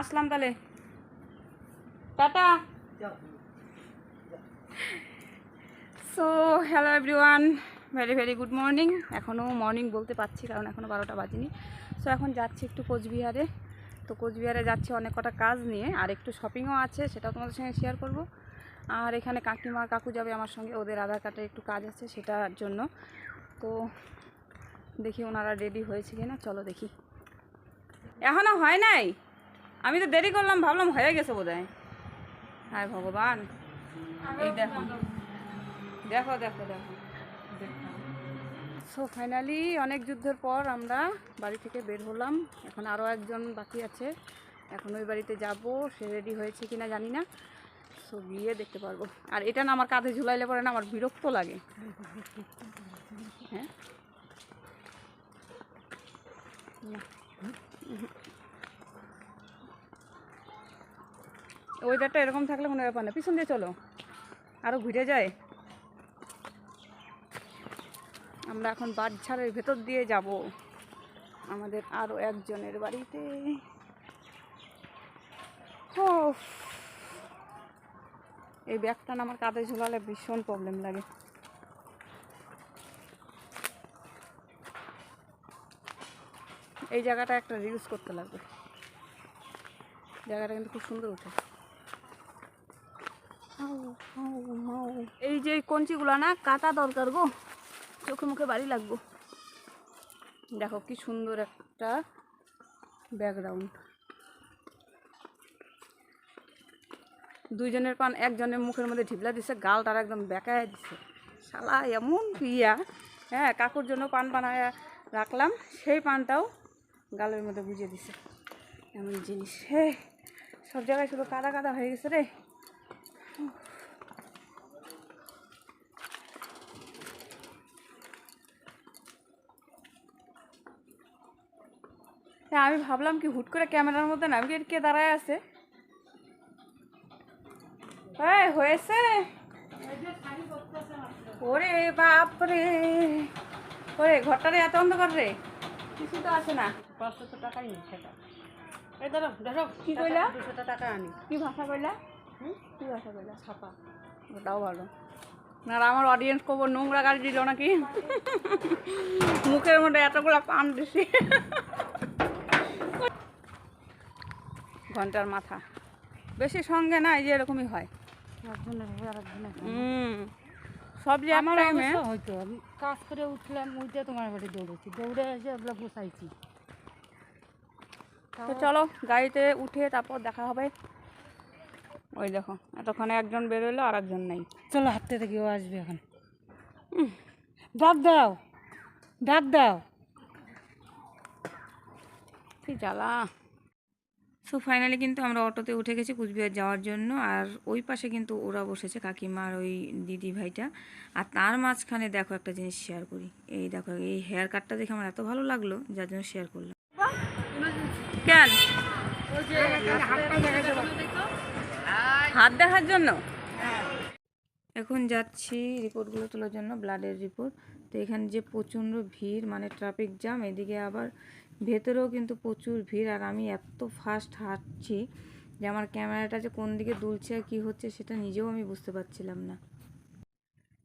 আসলাম তাহলে। Tata. So hello everyone very very good morning এখনও morning বলতে পারছি, কারণ এখনও বারোটা বাজেনি। সো এখন যাচ্ছি একটু কোচবিহারে। তো কোচবিহারে যাচ্ছি অনেক কটা কাজ নিয়ে, আর একটু শপিংও আছে, সেটাও তোমাদের সঙ্গে শেয়ার করব। আর এখানে কাকিমা, কাকু যাবে আমার সঙ্গে, ওদের আধার কার্ডের একটু কাজ আছে সেটার জন্য। তো দেখি ওনারা রেডি হয়েছে কিনা, চলো দেখি। এখনও হয় নাই? আমি তো দেরি করলাম, ভাবলাম হয়ে গেছে বোধ হয় হায় ভগবান। এই দেখো। দেখো দেখো দেখো। সো ফাইনালি অনেক যুদ্ধের পর আমরা বাড়ি থেকে বের হলাম। এখন আরও একজন বাকি আছে। এখন ওই বাড়িতে যাব। সে রেডি হয়েছে কিনা জানি না। সো গিয়ে দেখতে পারব। আর এটা না আমার কাঁধে ঝুলাইলে পরে না আমার বিরক্ত লাগে। হ্যাঁ? ওয়েদারটা এরকম থাকলে কোনো ব্যাপার না। পিছন দিয়ে চলো। আরও ঘুরে যায়। আমরা এখন বাদঝাড়ের ভেতর দিয়ে যাব। আমাদের আরও একজনের বাড়িতে। ও এই ব্যাগটা আমার কাঁধে ঝোলালে ভীষণ প্রবলেম লাগে। এই জায়গাটা একটা রিলস করতে লাগবে। জায়গাটা কিন্তু খুব সুন্দর উঠে এই যে কঞ্চিগুলো না, কাটা দরকার গো। চোখে মুখে বাড়ি লাগবো। দেখো কি সুন্দর একটা ব্যাকগ্রাউন্ড দুইজনের পান একজনের মুখের মধ্যে ঢিবলা দিছে, গালটার একদম বেকায় দিছে। শালা, এমন ইয়া। হ্যাঁ কাকুর জন্য পান বানায় রাখলাম, সেই পানটাও গালের মধ্যে বুঝিয়ে দিছে। এমন জিনিস। হে, সব জায়গায় শুধু কাদা কাদা হয়ে গেছে রে। হ্যাঁ আমি ভাবলাম কি হুট করে ক্যামেরার মধ্যে নাভিগেট কে দাঁড়ায় আছে। এই হয়েছে? ওরে বাপরে। ওরে ঘরটারে এত অন্ধকার রে। কিছু তো আছে না? পাঁচশো টাকাই নি সেটা। এই ধরো ধরো কি কইলা? দুশো টাকা আনি। কি ভাষা কইলা? কি ভাষা কইলা? ছাপা। ওটাও ভালো। না আর আমার অডিয়েন্স কবর নোংরা গাড়ি দিল নাকি? মুখের মধ্যে এতগুলো পান দিছি। ঘণ্টার মাথা। বেশি সঙ্গে না এই যে এরকমই হয়। হুম সব যে আমার আমার টাইমে হয়তো আমি কাজ করে উঠলাম উঠে তোমার বাড়ি দৌড়েছি। দৌড়ে এসে ওগুলো গুছাইছি। তো চলো গাড়িতে উঠে তারপর দেখা হবে। ওই দেখো এতক্ষণে একজন বেরোলো আর একজন নেই। চলো হাঁটতে থেকে ও আসবে এখন। ডাক দাও ডাক দাও। কি জ্বালা। সো ফাইনালি কিন্তু আমরা অটোতে উঠে গেছি কুচবিহার যাওয়ার জন্য। আর ওই পাশে কিন্তু ওরা বসেছে কাকিমা আর ওই দিদি ভাইটা। আর তার মাঝখানে দেখো একটা জিনিস শেয়ার করি। এই দেখো, এই হেয়ার কাটটা দেখে আমার এত ভালো লাগল, যার জন্য শেয়ার করলাম। কেন? হাত দেখার জন্য? এখন যাচ্ছি রিপোর্টগুলো তোলার জন্য ব্লাডের রিপোর্ট তো এখানে যে প্রচণ্ড ভিড় মানে ট্রাফিক জ্যাম এদিকে আবার ভেতরেও কিন্তু প্রচুর ভিড় আর আমি এত ফাস্ট হাঁটছি যে আমার ক্যামেরাটা যে কোন দিকে দুলছে আর কী হচ্ছে সেটা নিজেও আমি বুঝতে পারছিলাম না।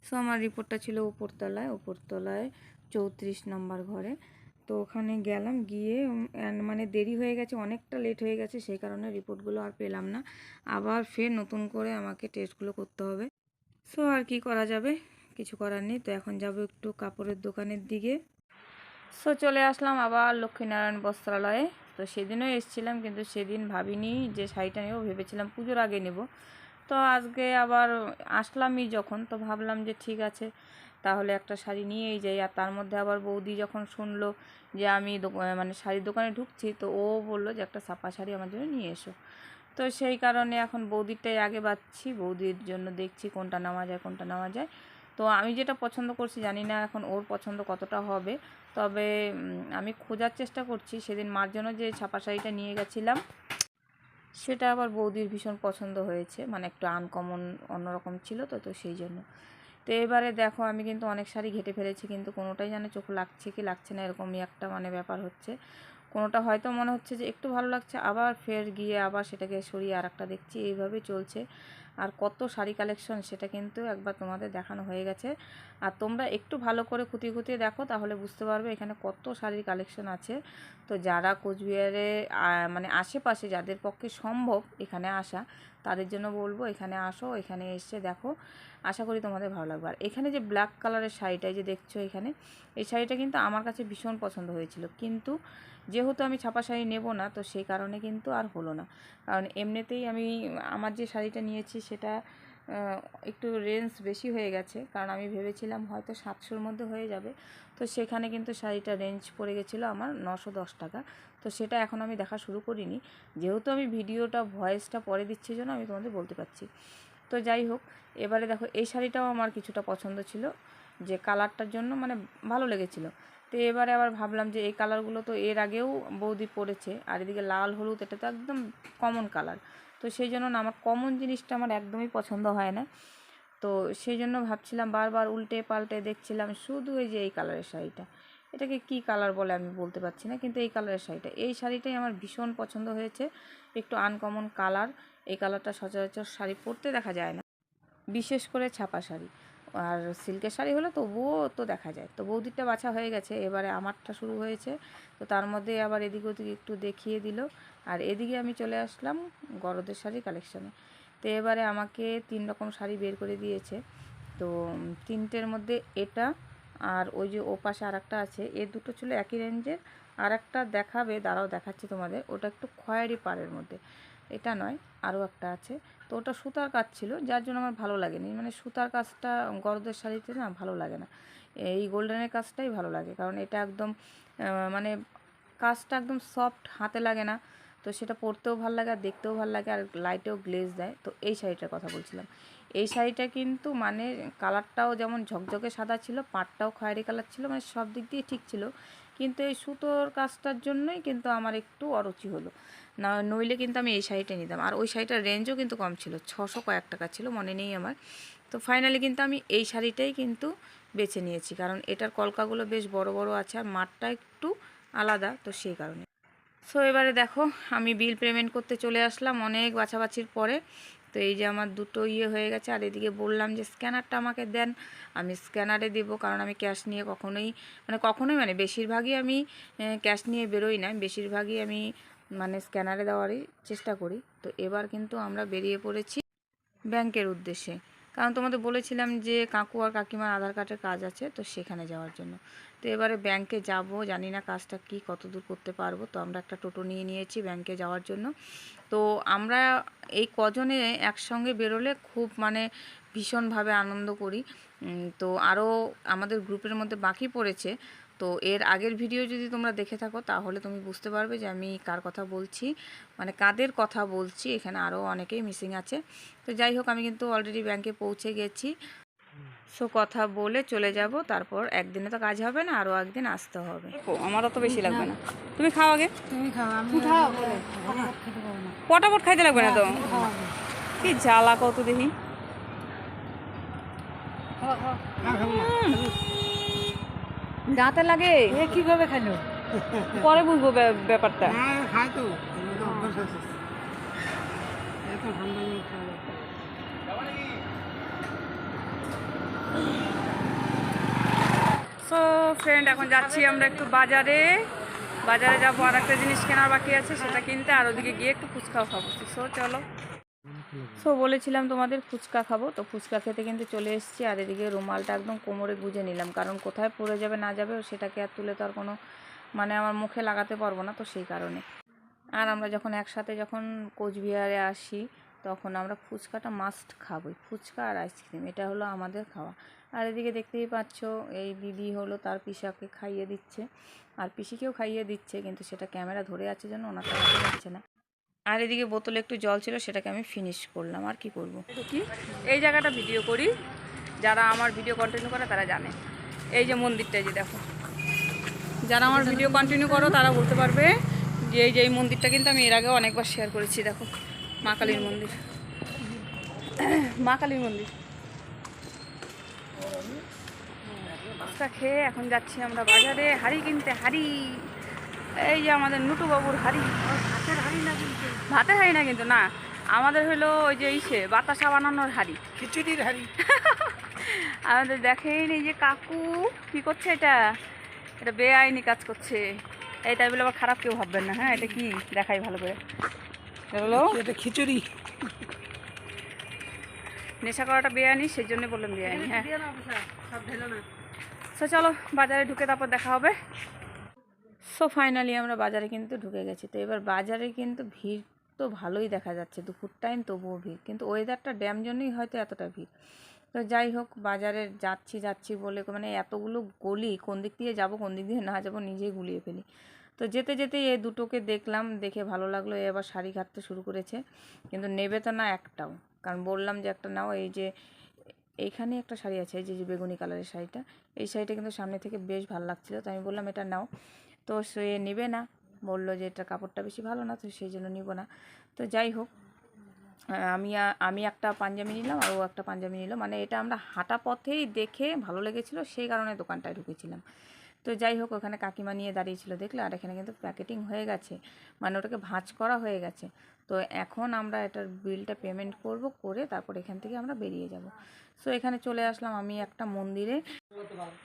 সো আমার রিপোর্টটা ছিল উপরতলায় উপরতলায় চৌত্রিশ নম্বর ঘরে। তো ওখানে গেলাম, গিয়ে মানে দেরি হয়ে গেছে, অনেকটা লেট হয়ে গেছে, সেই কারণে রিপোর্টগুলো আর পেলাম না। আবার ফের নতুন করে আমাকে টেস্টগুলো করতে হবে। সো আর কি করা যাবে? কিছু করার নেই। তো এখন যাব একটু কাপড়ের দোকানের দিকে। সো চলে আসলাম আবার লক্ষ্মীনারায়ণ বস্ত্রালয়ে। তো সেদিনও এসেছিলাম, কিন্তু সেদিন ভাবিনি যে শাড়িটা নেব, ভেবেছিলাম পুজোর আগে নেব। তো আজকে আবার আসলামই যখন, তো ভাবলাম যে ঠিক আছে, তাহলে একটা শাড়ি নিয়েই যাই। আর তার মধ্যে আবার বৌদি যখন শুনলো যে আমি মানে শাড়ির দোকানে ঢুকছি, তো ও বলল যে একটা সাপা শাড়ি আমার জন্য নিয়ে এসো। তো সেই কারণে এখন বৌদিরটাই আগে বাচ্ছি বৌদির জন্য দেখছি কোনটা নেওয়া যায়, কোনটা নেওয়া যায়। তো আমি যেটা পছন্দ করছি, জানি না এখন ওর পছন্দ কতটা হবে, তবে আমি খোঁজার চেষ্টা করছি। সেদিন মার জন্য যে ছাপা শাড়িটা নিয়ে গেছিলাম, সেটা আবার বৌদির ভীষণ পছন্দ হয়েছে। মানে একটু আনকমন অন্যরকম ছিল তো তো সেই জন্য। তো এবারে দেখো, আমি কিন্তু অনেক শাড়ি ঘেটে ফেলেছি, কিন্তু কোনোটাই যেন চোখ লাগছে কি লাগছে না, এরকমই একটা মানে ব্যাপার হচ্ছে। কোনোটা হয়তো মনে হচ্ছে যে একটু ভালো লাগছে, আবার ফের গিয়ে আবার সেটাকে সরিয়ে আর একটা দেখছি। এইভাবেই চলছে। আর কত শাড়ি কালেকশন সেটা কিন্তু একবার তোমাদের দেখানো হয়ে গেছে। আর তোমরা একটু ভালো করে খুঁটিয়ে খুঁটিয়ে দেখো, তাহলে বুঝতে পারবে এখানে কত শাড়ির কালেকশন আছে। তো যারা কোচবিহারে মানে আশেপাশে যাদের পক্ষে সম্ভব এখানে আসা তাদের জন্য বলব, এখানে আসো, এখানে এসে দেখো। আশা করি তোমাদের ভালো লাগবে। আর এখানে যে ব্ল্যাক কালারের শাড়িটা যে দেখছ এখানে, এই শাড়িটা কিন্তু আমার কাছে ভীষণ পছন্দ হয়েছিল। কিন্তু যেহেতু আমি ছাপা শাড়ি নেব না, তো সেই কারণে কিন্তু আর হলো না। কারণ এমনিতেই আমি, আমার যে শাড়িটা নিয়েছি, সেটা একটু রেঞ্জ বেশি হয়ে গেছে, কারণ আমি ভেবেছিলাম হয়তো সাতশোর মধ্যে হয়ে যাবে। তো সেখানে কিন্তু শাড়িটা রেঞ্জ পড়ে গেছিল আমার নশো দশ টাকা। তো সেটা এখন আমি দেখা শুরু করিনি। যেহেতু আমি ভিডিওটা ভয়েসটা পরে দিচ্ছি জন্য আমি তোমাদের বলতে পারছি। তো যাই হোক, এবারে দেখো, এই শাড়িটাও আমার কিছুটা পছন্দ ছিল। যে কালারটার জন্য মানে ভালো লেগেছিলো। তো এবারে আবার ভাবলাম যে এই কালারগুলো তো এর আগেও বৌদি পরেছে, আর এদিকে লাল, হলুদ, এটা তো একদম কমন কালার তো সেই জন্য না, আমার কমন জিনিসটা আমার একদমই পছন্দ হয় না। তো সেই জন্য ভাবছিলাম বারবার উল্টে পাল্টে দেখছিলাম শুধু এই যে এই কালারের শাড়িটা। এটাকে কি কালার বলে আমি বলতে পারছি না, কিন্তু এই কালারের শাড়িটা। এই শাড়িটাই আমার ভীষণ পছন্দ হয়েছে। একটু আনকমন কালার এই কালারটা সচরাচর শাড়ি পরতে দেখা যায় না। বিশেষ করে ছাপা শাড়ি। আর সিল্কের শাড়ি হলে তবুও তো দেখা যায়। তো বৌদিরটা বাছা হয়ে গেছে, এবারে আমারটা শুরু হয়েছে। তো তার মধ্যে আবার এদিক ওদিক একটু দেখিয়ে দিল। আর এদিকে আমি চলে আসলাম গরদের শাড়ি কালেকশানে তো এবারে আমাকে তিন রকম শাড়ি বের করে দিয়েছে। তো তিনটের মধ্যে এটা আর ওই যে ও পাশে আর একটা আছে, এ দুটো ছিল একই রেঞ্জের আর একটা দেখাবে, দাঁড়াও দেখাচ্ছি তোমাদের। ওটা একটু খয়েরি পাড়ের মধ্যে। এটা নয়, আরও একটা আছে। তো ওটা সুতার কাজ ছিল, যার জন্য আমার ভালো লাগেনি। মানে সুতার কাজটা গরদের শাড়িতে না ভালো লাগে না। এই গোল্ডেনের কাজটাই ভালো লাগে, কারণ এটা একদম মানে কাজটা একদম সফট হাতে লাগে না। তো সেটা পরতেও ভালো লাগে, আর দেখতেও ভালো লাগে, আর লাইটেও গ্লেজ দেয়। তো এই শাড়িটার কথা বলছিলাম। এই শাড়িটা কিন্তু মানে কালারটাও যেমন ঝকঝকে সাদা ছিল, পাটটাও খয়েরি কালার ছিল মানে সব দিক দিয়ে ঠিক ছিল। কিন্তু এই সুতোর কাজটার জন্যই কিন্তু আমার একটু অরুচি হলো। না, নইলে কিন্তু আমি এই শাড়িটা নিতাম। আর ওই শাড়িটার রেঞ্জও কিন্তু কম ছিল, ছশো কয়েক টাকা ছিল, মনে নেই আমার। তো ফাইনালি কিন্তু আমি এই শাড়িটাই কিন্তু বেছে নিয়েছি, কারণ এটার কলকাগুলো বেশ বড় বড় আছে আর মাঠটা একটু আলাদা, তো সেই কারণে। সো এবারে দেখো, আমি বিল পেমেন্ট করতে চলে আসলাম অনেক বাছাবাছির পরে। তো এই যে আমার দুটো ইয়ে হয়ে গেছে, আর এদিকে বললাম যে স্ক্যানারটা আমাকে দেন। আমি স্ক্যানারে দেবো, কারণ আমি ক্যাশ নিয়ে কখনোই মানে কখনোই মানে বেশিরভাগই আমি ক্যাশ নিয়ে বেরোই না। বেশিরভাগই আমি মানে স্ক্যানারে দেওয়ারই চেষ্টা করি। তো এবার কিন্তু আমরা বেরিয়ে পড়েছি ব্যাংকের উদ্দেশ্যে। কারণ তোমাদের বলেছিলাম যে কাকু আর কাকিমার আধার কার্ডের কাজ আছে, তো সেখানে যাওয়ার জন্য। তো এবারে ব্যাংকে যাব, জানি না কাজটা কি কত দূর করতে পারব। তো আমরা একটা টোটো নিয়ে নিয়েছি ব্যাংকে যাওয়ার জন্য। তো আমরা এই কজনে একসঙ্গে বেরোলে খুব মানে ভীষণভাবে আনন্দ করি। তো আরও আমাদের গ্রুপের মধ্যে বাকি পড়েছে। তো এর আগের ভিডিও যদি তোমরা দেখে থাকো তাহলে তুমি বুঝতে পারবে যে আমি কার কথা বলছি। মানে কাদের কথা বলছি এখানে আরও অনেকেই মিসিং আছে। তো যাই হোক আমি কিন্তু অলরেডি ব্যাংকে পৌঁছে গেছি। সো কথা বলে চলে যাব তারপর একদিনে তো কাজ হবে না আরও একদিন আসতে হবে। আমার অত বেশি লাগবে না। তুমি খাও আগে। তুমি খাও পটাপট খাইতে লাগবে না তো? খাও কি জ্বালা কত দেখি। খাও খাও। দাঁতে লাগে। এ কীভাবে খাইলো? পরে বুঝব ব্যাপ- ব্যাপারটা। খায় তো সো ফ্রেন্ড এখন যাচ্ছি আমরা একটু বাজারে। বাজারে যাব আর একটা জিনিস কেনার বাকি আছে সেটা কিনতে আর ওদিকে গিয়ে একটু ফুচকাও খাব। সো চলো। সো বলেছিলাম তোমাদের ফুচকা খাব, তো ফুচকা খেতে কিন্তু চলে এসেছি। আর এদিকে রুমালটা একদম কোমরে গুজে নিলাম, কারণ কোথায় পড়ে যাবে না যাবে সেটাকে আর তুলে তো আর কোনো মানে আমার মুখে লাগাতে পারব না, তো সেই কারণে। আর আমরা যখন একসাথে যখন কোচবিহারে আসি, তখন আমরা ফুচকাটা মাস্ট খাবোই, ফুচকা আর আইসক্রিম, এটা হলো আমাদের খাওয়া। আর এদিকে দেখতেই পাচ্ছ, এই দিদি হলো তার পিসাকে খাইয়ে দিচ্ছে। আর পিসিকেও খাইয়ে দিচ্ছে, কিন্তু সেটা ক্যামেরা ধরে আছে জন্য ওনাকে দেখা যাচ্ছে না। আর এদিকে বোতলে একটু জল ছিল, সেটাকে আমি ফিনিশ করলাম। আর কি করব? কি এই জায়গাটা ভিডিও করি। যারা আমার ভিডিও কন্টিনিউ করে, তারা জানে। এই যে মন্দিরটা যে দেখো। যারা আমার ভিডিও কন্টিনিউ করো, তারা বলতে পারবে যে এই যে এই মন্দিরটা কিন্তু আমি এর আগেও অনেকবার শেয়ার করেছি, দেখো। মা কালীর মন্দির। মা কালীর মন্দির। খেয়ে এখন যাচ্ছি আমরা বাজারে। হাড়ি কিনতে, হাড়ি। এই যে আমাদের নুটু বাবুর হাড়ি। হাতের হাড়ি না কিন্তু? ভাতের হাড়ি না কিন্তু না। আমাদের হলো ওই যে ইসে বাতাসা বানানোর হাড়ি। খিচুড়ির হাড়ি। আমাদের দেখেই নি যে কাকু কি করছে এটা? এটা বেআইনি কাজ করছে। এইটা বলে আবার খারাপ কেউ ভাববেন না হ্যাঁ? এটা কি? দেখাই ভালো করে। এটা হলো এটা খিচুড়ি? নেশা করাটা বেআইনি সেই জন্য বললাম বেআইনি হ্যাঁ। না। চলো বাজারে ঢুকে তারপর দেখা হবে। সো ফাইনালি আমরা বাজারে কিন্তু ঢুকে গেছি। তো এবার বাজারে কিন্তু ভিড় তো ভালোই দেখা যাচ্ছে। দুপুর টাইম তবুও ভিড়। কিন্তু ওয়েদারটা ড্যাম জন্যই হয়তো এতটা ভিড়। তো যাই হোক, বাজারে যাচ্ছি যাচ্ছি বলে মানে এতগুলো গলি, কোন দিক দিয়ে যাব, কোন দিক দিয়ে না যাব নিজেই গুলিয়ে ফেলি। তো যেতে যেতে এই দুটোকে দেখলাম, দেখে ভালো লাগল। এ আবার শাড়ি কাটতে শুরু করেছে। কিন্তু নেবে তো না একটাও। কারণ বললাম যে একটা নাও, এই যে এইখানে একটা শাড়ি আছে, এই যে বেগুনি কালারের শাড়িটা। এই শাড়িটা কিন্তু সামনে থেকে বেশ ভালো লাগছিল। তো আমি বললাম, এটা নাও। তো সে নেবে না। বলল যে, এটা কাপড়টা বেশি ভালো না, তো সেই জন্য নিব না। তো যাই হোক আমি আমি একটা পাঞ্জাবি নিলাম আর ও একটা পাঞ্জাবি নিল। মানে এটা আমরা হাঁটা পথেই দেখে ভালো লেগেছিলো, সেই কারণে দোকানটায় ঢুকেছিলাম। তো যাই হোক, ওখানে কাকিমা নিয়ে দাঁড়িয়েছিল, দেখলে, আর এখানে কিন্তু প্যাকেটিং হয়ে গেছে। মানে ওটাকে ভাঁজ করা হয়ে গেছে। তো এখন আমরা এটার বিলটা পেমেন্ট করব, করে তারপর এখান থেকে আমরা বেরিয়ে যাব। সো এখানে চলে আসলাম আমি একটা মন্দিরে।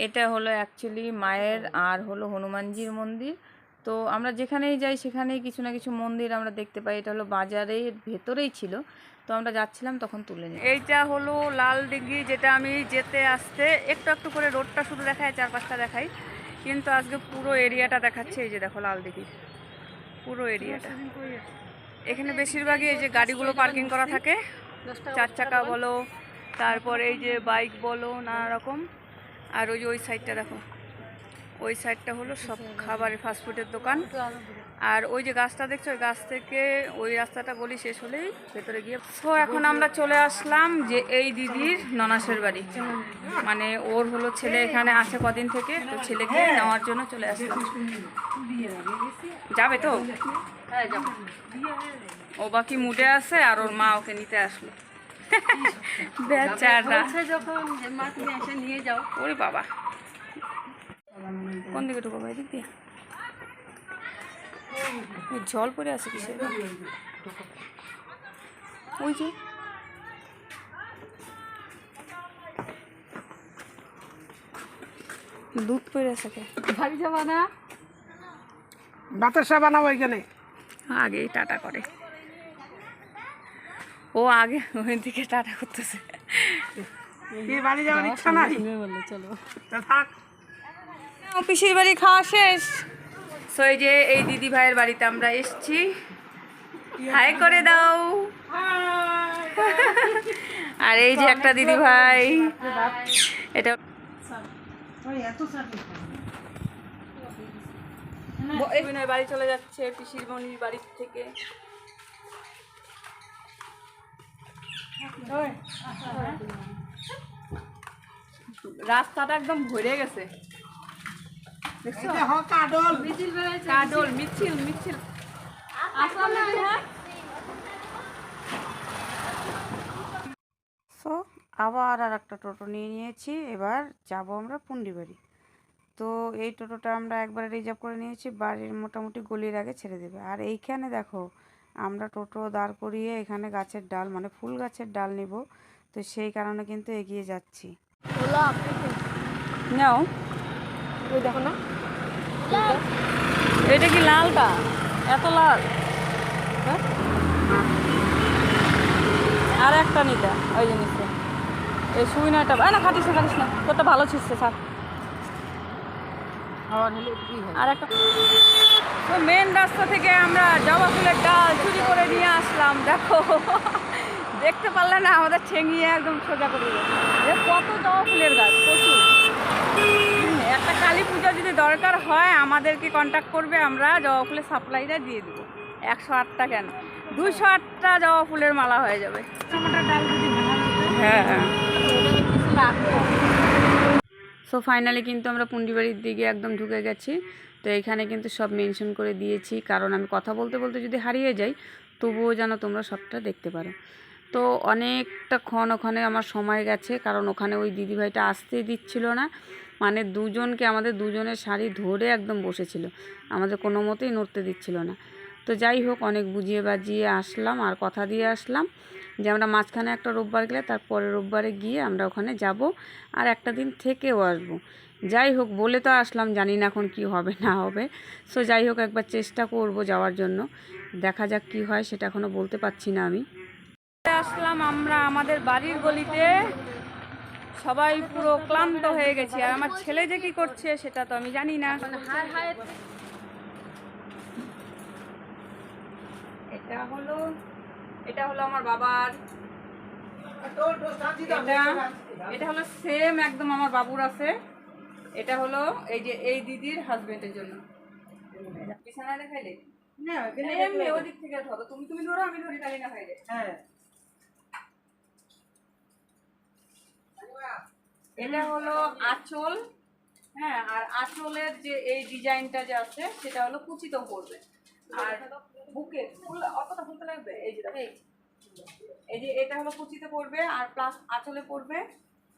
এটা হলো অ্যাকচুয়ালি মায়ের আর হলো হনুমানজির মন্দির। তো আমরা যেখানেই যাই, সেখানেই কিছু না কিছু মন্দির আমরা দেখতে পাই। এটা হলো বাজারের ভেতরেই ছিল। তো আমরা যাচ্ছিলাম, তখন তুলে নিই এইটা হলো লাল দিঘি যেটা আমি যেতে আসতে একটু একটু করে রোডটা শুধু দেখায় চারপাশটা দেখাই। কিন্তু আজকে পুরো এরিয়াটা দেখাচ্ছে, এই যে দেখো লাল দিঘি পুরো এরিয়াটা। এখানে বেশিরভাগই এই যে গাড়িগুলো পার্কিং করা থাকে। চার চাকা বলো তারপরে এই যে বাইক বলো নানা রকম। আর ওই যে ওই সাইডটা দেখো। ওই সাইডটা হলো সব খাবারের ফাস্টফুডের দোকান। আর ওই যে গাছটা দেখছ ওই গাছ থেকে ওই রাস্তাটা গলি শেষ হলেই ভেতরে গিয়ে তো এখন আমরা চলে আসলাম যে এই দিদির ননাসের বাড়ি। মানে ওর হলো ছেলে এখানে আছে কদিন থেকে তো ছেলেকে নেওয়ার জন্য চলে আসলাম। যাবে তো? ও বাকি মুডে আছে আর ওর মা ওকে নিতে আসলো। বেচারা। যখন মা তুমি এসে নিয়ে যাও। ওরে বাবা। কোন দিকে এদিক দিয়ে? ওই জল পড়ে আছে কিসের? ওই যে। দুধ পড়ে আছে কে? বাড়ি যাবা না? বাতাসা বানাবো এখানে। আগেই টাটা করে। ও আগে ওই দিকে টাটা করতেছে। বাড়ি যাওয়ার ইচ্ছা নাই? চলো। থাক। ও পিসির বাড়ি খাওয়া শেষ। সো এই যে এই দিদি ভাইয়ের বাড়িতে আমরা এসেছি। হাই করে দাও। আর এই যে একটা দিদি ভাই। এটা বাড়ি চলে যাচ্ছে পিসির মনির বাড়ির থেকে। রাস্তাটা একদম ভরে গেছে। দেখছ? এই যে হ কাডল কাডল মিছিল। মিছিল সো আবার আর একটা টোটো নিয়ে নিয়েছি এবার যাব আমরা পুন্ডিবাড়ি। তো এই টোটোটা আমরা একবার রিজার্ভ করে নিয়েছি বাড়ির মোটামুটি গলির আগে ছেড়ে দেবে। আর এইখানে দেখো আমরা টোটো দাঁড় করিয়ে এখানে গাছের ডাল মানে ফুল গাছের ডাল নিব। তো সেই কারণে কিন্তু এগিয়ে যাচ্ছি। নাও। দেখো না। এটা কি লালটা? এত লাল। হ্যাঁ? আর একটা নিতে ওই জিনিসটা এই সুইনাটা না খাটিস না খাটিস না তোরটা ভালো ছিসছে স্যার আর একটা তো মেন রাস্তা থেকে আমরা জবা ফুলের ডাল চুরি করে নিয়ে আসলাম দেখো। দেখতে পারলে না আমাদের ঠেঙিয়ে একদম সোজা করে দিল। কত জবা ফুলের গাছ প্রচুর। একটা কালী পূজা যদি দরকার হয় আমাদেরকে কন্ট্যাক্ট করবে আমরা জবা ফুলের সাপ্লাইটা দিয়ে দেবো। একশো আটটা কেন? দুইশো আটটা জবা ফুলের মালা হয়ে যাবে। হ্যাঁ। হ্যাঁ সো ফাইনালি কিন্তু আমরা পুন্ডিবাড়ির দিকে একদম ঢুকে গেছি। তো এখানে কিন্তু সব মেনশন করে দিয়েছি। কারণ আমি কথা বলতে বলতে যদি হারিয়ে যাই, তবুও যেন তোমরা সবটা দেখতে পারো। তো অনেকটা ক্ষণ ওখানে আমার সময় গেছে। কারণ ওখানে ওই দিদিভাইটা আসতেই দিচ্ছিল না। মানে দুজনকে, আমাদের দুজনের শাড়ি ধরে একদম বসেছিল। আমাদের কোনো মতেই নড়তে দিচ্ছিল না। তো যাই হোক, অনেক বুঝিয়ে বাজিয়ে আসলাম আর কথা দিয়ে আসলাম। যে আমরা মাঝখানে একটা রোববার গেলে তারপরে রোববারে গিয়ে আমরা ওখানে যাব আর একটা দিন থেকেও আসব। যাই হোক, বলে তো আসলাম, জানি না এখন কি হবে, না হবে। সো যাই হোক, একবার চেষ্টা করব যাওয়ার জন্য। দেখা যাক কি হয়, সেটা এখনও বলতে পারছি না আমি। আসলাম আমরা আমাদের বাড়ির গলিতে। সবাই পুরো ক্লান্ত হয়ে গেছি। আর আমার ছেলে যে কি করছে, সেটা তো আমি জানি না। এটা হলো এটা হলো আমার বাবার এটা এটা হলো সেম একদম আমার বাবুর আছে। এটা হলো এই যে এই দিদির হাজবেন্ডের জন্য। বিছানায় দেখাইলে? এমনি ওদিক থেকে ধরো তুমি তুমি ধরো আমি ধরি না খাইলে। হ্যাঁ। এটা হলো আঁচল। হ্যাঁ আর আঁচলের যে এই ডিজাইনটা যে আছে সেটা হলো কুচিত পড়বে আর বুকে ফুল অতটা ফুলতে লাগবে? এই যে এই যে। এটা হলো কুচিতে পড়বে আর প্লাস আঁচলে পড়বে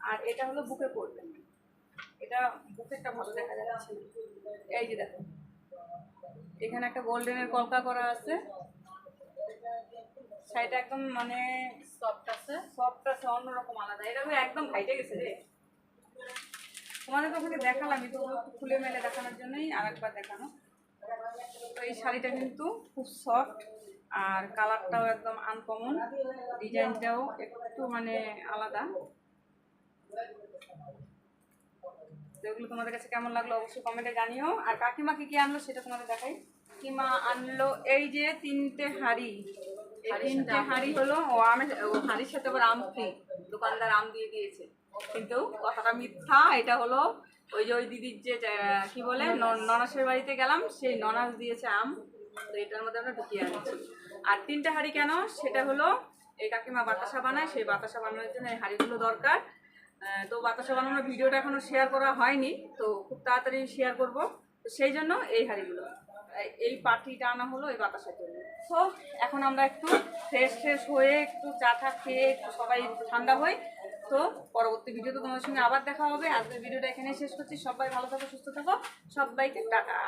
আর এটা হলো বুকে পড়বে। এটা বুকেরটা ভালো দেখা যাচ্ছে। এই যে দেখো। এখানে একটা গোল্ডেনের কলকা করা আছে। শাড়িটা একদম মানে সফট আছে। সফট আছে অন্যরকম আলাদা। এটা একদম ঘাইটে গেছে রে। তোমাদের তো ওখানে দেখালাম তো খুলে মেলে দেখানোর জন্যই আর একবার দেখানো। তো এই শাড়িটা কিন্তু খুব সফট আর কালারটাও একদম আনকমন ডিজাইনটাও একটু মানে আলাদা। এগুলো তোমাদের কাছে কেমন লাগল অবশ্যই কমেন্টে জানিও। আর কাকিমা কি কি আনলো সেটা তোমাদের দেখাই। কাকিমা আনলো এই যে তিনটে হাড়ি। তিনটে হাড়ি হলো ও আমের ও হাড়ির সাথে আবার আম দোকানদার আম দিয়ে দিয়েছে। কিন্তু কথাটা মিথ্যা এটা হলো ওই যে ওই দিদির যে কি বলে ননাসের বাড়িতে গেলাম, সেই ননাস দিয়েছে আম। তো এটার মধ্যে আমরা ঢুকিয়ে আনছি। আর তিনটে হাড়ি কেন? সেটা হলো, এই কাকিমা বাতাসা বানায়, সেই বাতাসা বানানোর জন্য এই হাড়িগুলো দরকার। তো বাতাসা বানানোর ভিডিওটা এখনও শেয়ার করা হয়নি, তো খুব তাড়াতাড়ি শেয়ার করব। তো সেই জন্য এই হাড়িগুলো। এই- পার্টিটা আনা হলো এই বাতাসার জন্য। তো এখন আমরা একটু ফ্রেশ ফ্রেশ হয়ে একটু চা টা খেয়ে একটু সবাই ঠান্ডা হই। তো পরবর্তী ভিডিওতে তোমাদের সঙ্গে আবার দেখা হবে। আজকের ভিডিওটা এখানে শেষ করছি। সবাই ভালো থাকো, সুস্থ থাকো। সবাইকে টাটা।